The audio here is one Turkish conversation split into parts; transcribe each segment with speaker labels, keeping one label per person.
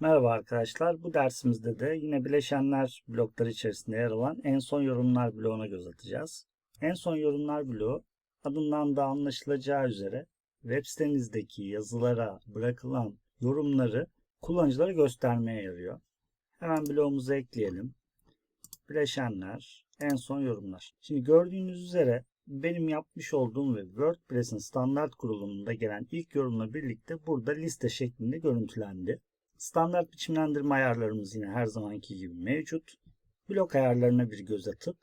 Speaker 1: Merhaba arkadaşlar. Bu dersimizde de yine bileşenler blokları içerisinde yer alan en son yorumlar bloğuna göz atacağız. En son yorumlar bloğu adından da anlaşılacağı üzere web sitenizdeki yazılara bırakılan yorumları kullanıcılara göstermeye yarıyor. Hemen bloğumuzu ekleyelim. Bileşenler, en son yorumlar. Şimdi gördüğünüz üzere benim yapmış olduğum ve WordPress'in standart kurulumunda gelen ilk yorumla birlikte burada liste şeklinde görüntülendi. Standart biçimlendirme ayarlarımız yine her zamanki gibi mevcut. Blok ayarlarına bir göz atıp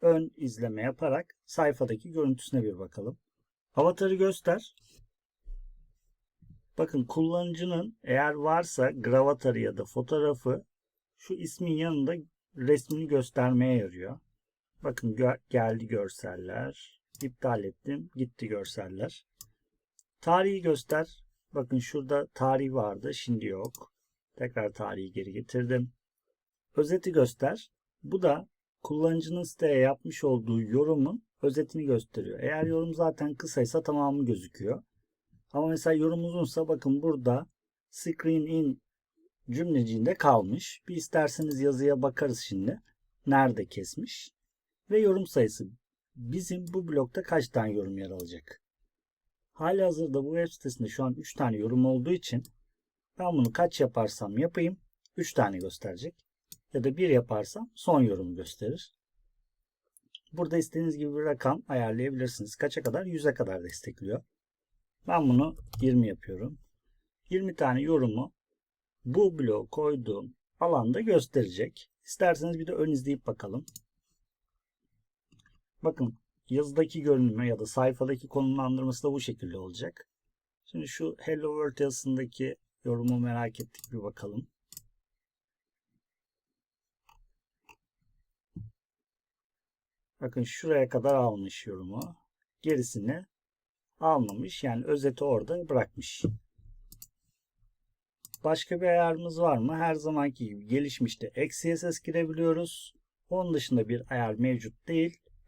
Speaker 1: ön izleme yaparak sayfadaki görüntüsüne bir bakalım. Avatarı göster. Bakın kullanıcının eğer varsa gravatarı ya da fotoğrafı şu ismin yanında resmini göstermeye yarıyor. Bakın gö- geldi görseller. İptal ettim. Gitti görseller. Tarihi göster. Bakın şurada tarih vardı. Şimdi yok. Tekrar tarihi geri getirdim. Özeti göster. Bu da kullanıcının siteye yapmış olduğu yorumun özetini gösteriyor. Eğer yorum zaten kısaysa tamamı gözüküyor. Ama mesela yorum uzunsa bakın burada screen in cümleciğinde kalmış. Bir isterseniz yazıya bakarız şimdi. Nerede kesmiş? Ve yorum sayısı. Bizim bu blokta kaç tane yorum yer alacak? Hali hazırda bu web sitesinde şu an 3 tane yorum olduğu için ben bunu kaç yaparsam yapayım 3 tane gösterecek. Ya da 1 yaparsam son yorumu gösterir. Burada istediğiniz gibi bir rakam ayarlayabilirsiniz. Kaça kadar? 100'e kadar destekliyor. Ben bunu 20 yapıyorum. 20 tane yorumu bu bloğa koyduğum alanda gösterecek. İsterseniz bir de ön izleyip bakalım. Bakın yazıdaki görünümü ya da sayfadaki konumlandırması da bu şekilde olacak. Şimdi şu Hello World yazısındaki yorumu merak ettik bir bakalım. Bakın şuraya kadar almış yorumu. Gerisini almamış. Yani özeti orada bırakmış. Başka bir ayarımız var mı? Her zamanki gibi gelişmişte XCSS girebiliyoruz. Onun dışında bir ayar mevcut değil.